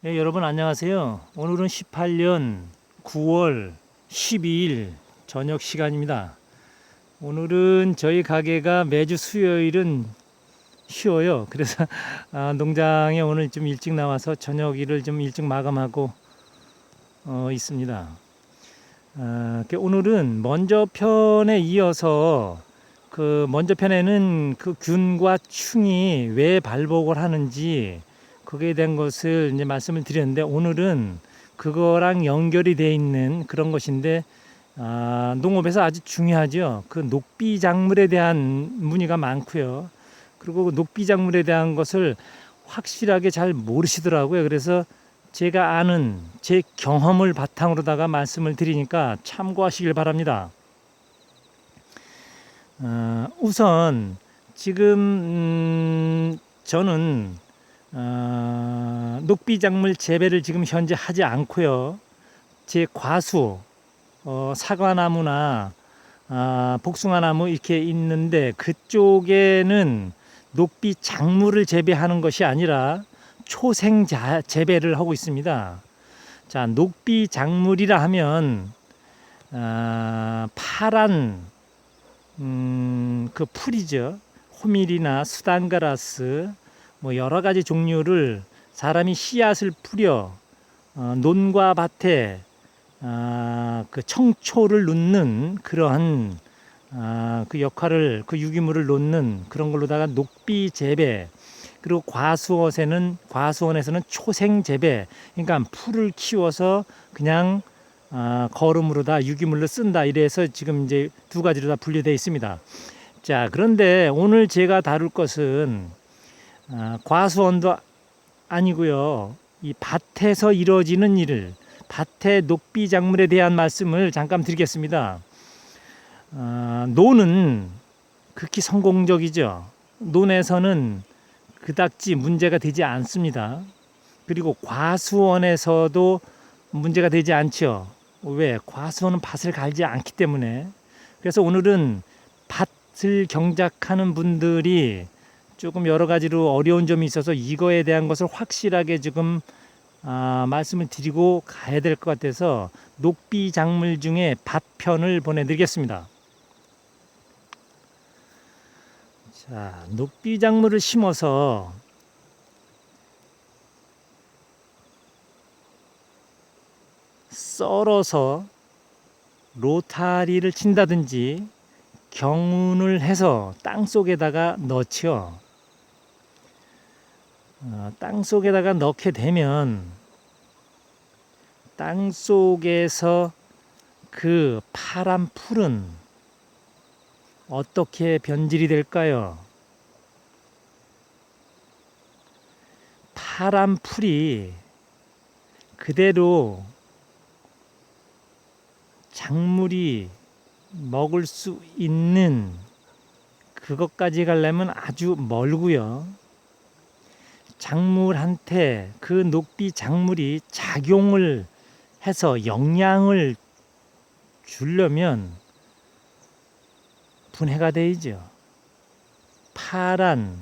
네, 여러분 안녕하세요. 오늘은 18년 9월 12일 저녁 시간입니다. 오늘은 저희 가게가 매주 수요일은 쉬어요. 그래서 아, 농장에 오늘 좀 일찍 나와서 저녁 일을 좀 일찍 마감하고 어, 있습니다. 아, 그 오늘은 먼저 편에 이어서 그 먼저 편에는 그 균과 충이 왜 발복을 하는지 거기에 대한 것을 이제 말씀을 드렸는데 오늘은 그거랑 연결이 돼 있는 그런 것인데 아, 농업에서 아주 중요하죠. 그 녹비 작물에 대한 문의가 많고요. 그리고 그 녹비 작물에 대한 것을 확실하게 잘 모르시더라고요. 그래서 제가 아는 제 경험을 바탕으로다가 말씀을 드리니까 참고하시길 바랍니다. 어, 우선 지금 음, 저는 어, 녹비작물 재배를 지금 현재 하지 않고요. 제 과수 어, 사과나무나 아, 복숭아나무 이렇게 있는데 그쪽에는 녹비 작물을 재배하는 것이 아니라 초생 자, 재배를 하고 있습니다. 자, 녹비 작물이라 하면 아, 파란 음, 그 풀이죠. 호밀이나 수단가라스 뭐 여러 가지 종류를 사람이 씨앗을 뿌려 어, 논과 밭에 아, 그 청초를 놓는 그러한 아, 그 역할을 그 유기물을 놓는 그런 걸로다가 녹비 재배 그리고 과수원에는 과수원에서는 초생 재배 그러니까 풀을 키워서 그냥 아, 거름으로다 유기물로 쓴다 이래서 지금 이제 두 가지로 다 분류되어 있습니다. 자 그런데 오늘 제가 다룰 것은 아, 과수원도 아니고요. 이 밭에서 이루어지는 일을 밭의 녹비 작물에 대한 말씀을 잠깐 드리겠습니다. 아, 논은 극히 성공적이죠. 논에서는 그닥지 문제가 되지 않습니다. 그리고 과수원에서도 문제가 되지 않죠. 왜? 과수원은 밭을 갈지 않기 때문에. 그래서 오늘은 밭을 경작하는 분들이 조금 여러 가지로 어려운 점이 있어서 이거에 대한 것을 확실하게 지금 아, 말씀을 드리고 가야 될 것 같아서 녹비 작물 중에 밭편을 보내드리겠습니다. 자, 녹비 작물을 심어서 썰어서 로타리를 친다든지 경운을 해서 땅 속에다가 넣지요. 어, 땅 속에다가 넣게 되면 땅 속에서 그 파란 풀은 어떻게 변질이 될까요? 파란 풀이 그대로 작물이 먹을 수 있는 그것까지 가려면 아주 멀고요. 작물한테 그 녹비 작물이 작용을 해서 영양을 주려면 분해가 되죠. 파란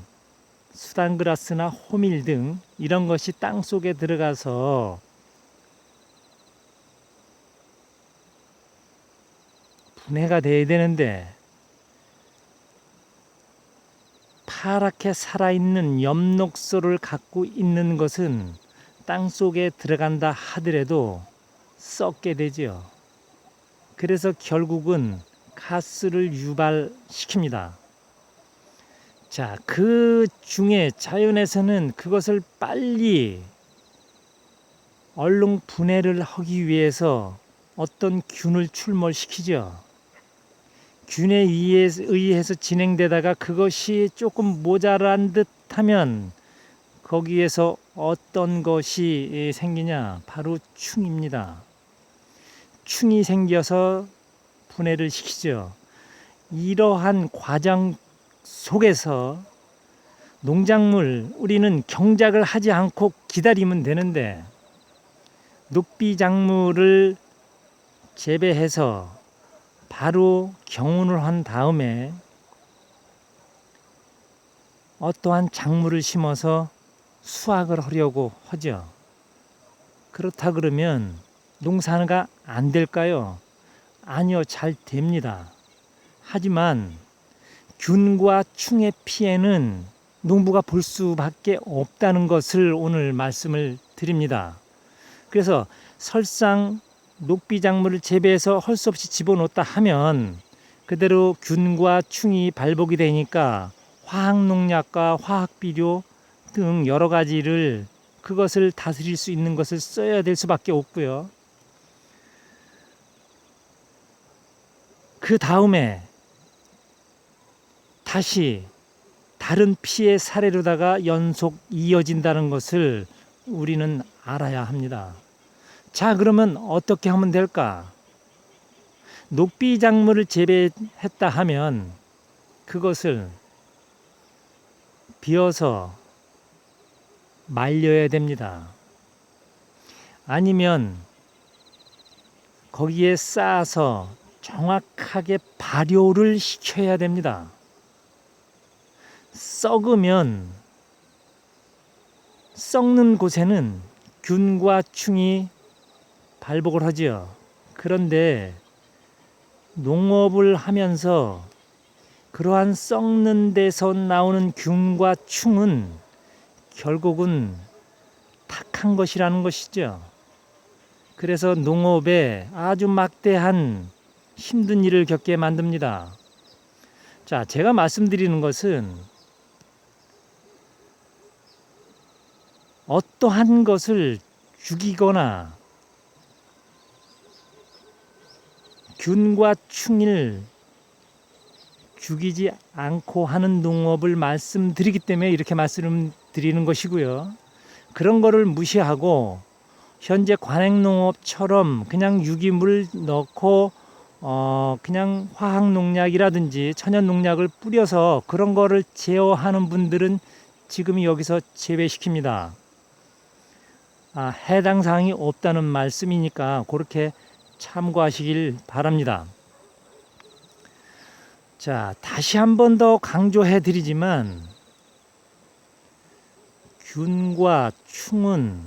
수단그라스나 호밀 등 이런 것이 땅 속에 들어가서 분해가 돼야 되는데 파랗게 살아있는 엽록소를 갖고 있는 것은 땅 속에 들어간다 하더라도 썩게 되지요. 그래서 결국은 가스를 유발시킵니다. 자, 그 중에 자연에서는 그것을 빨리 얼른 분해를 하기 위해서 어떤 균을 출몰시키죠. 균에 의해서, 진행되다가 그것이 조금 모자란 듯 하면 거기에서 어떤 것이 생기냐? 바로 충입니다. 충이 생겨서 분해를 시키죠. 이러한 과정 속에서 농작물 우리는 경작을 하지 않고 기다리면 되는데 녹비 작물을 재배해서 바로 경운을 한 다음에 어떠한 작물을 심어서 수확을 하려고 하죠. 그렇다 그러면 농사가 안 될까요? 아니요, 잘 됩니다. 하지만 균과 충의 피해는 농부가 볼 수밖에 없다는 것을 오늘 말씀을 드립니다. 그래서 설상 녹비 작물을 재배해서 할수 없이 집어넣었다 하면 그대로 균과 충이 발복이 되니까 화학농약과 화학비료 등 여러 가지를 그것을 다스릴 수 있는 것을 써야 될 수밖에 없고요. 그 다음에 다시 다른 피해 사례로다가 연속 이어진다는 것을 우리는 알아야 합니다. 자, 그러면 어떻게 하면 될까? 녹비 작물을 재배했다 하면 그것을 비어서 말려야 됩니다. 아니면 거기에 쌓아서 정확하게 발효를 시켜야 됩니다. 썩으면 썩는 곳에는 균과 충이 발복을 하지요. 그런데 농업을 하면서 그러한 썩는 데서 나오는 균과 충은 결국은 탁한 것이라는 것이죠. 그래서 농업에 아주 막대한 힘든 일을 겪게 만듭니다. 자, 제가 말씀드리는 것은 어떠한 것을 죽이거나 균과 충을 죽이지 않고 하는 농업을 말씀드리기 때문에 이렇게 말씀드리는 것이고요. 그런 거를 무시하고 현재 관행농업처럼 그냥 유기물 넣고 어 그냥 화학 농약이라든지 천연 농약을 뿌려서 그런 거를 제어하는 분들은 지금 여기서 제외시킵니다. 아, 해당 사항이 없다는 말씀이니까 그렇게 참고하시길 바랍니다. 자, 다시 한 번 더 강조해 드리지만 균과 충은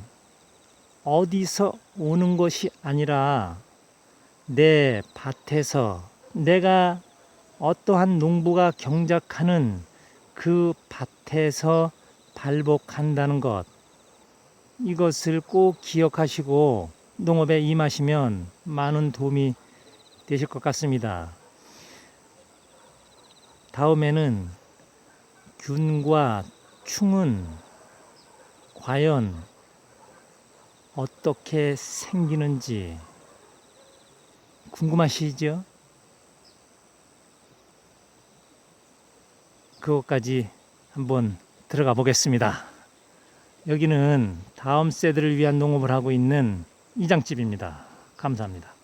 어디서 오는 것이 아니라 내 밭에서 내가 어떠한 농부가 경작하는 그 밭에서 발복한다는 것 이것을 꼭 기억하시고 농업에 임하시면 많은 도움이 되실 것 같습니다. 다음에는 균과 충은 과연 어떻게 생기는지 궁금하시죠? 그것까지 한번 들어가 보겠습니다. 여기는 다음 세대를 위한 농업을 하고 있는 이장집입니다. 감사합니다.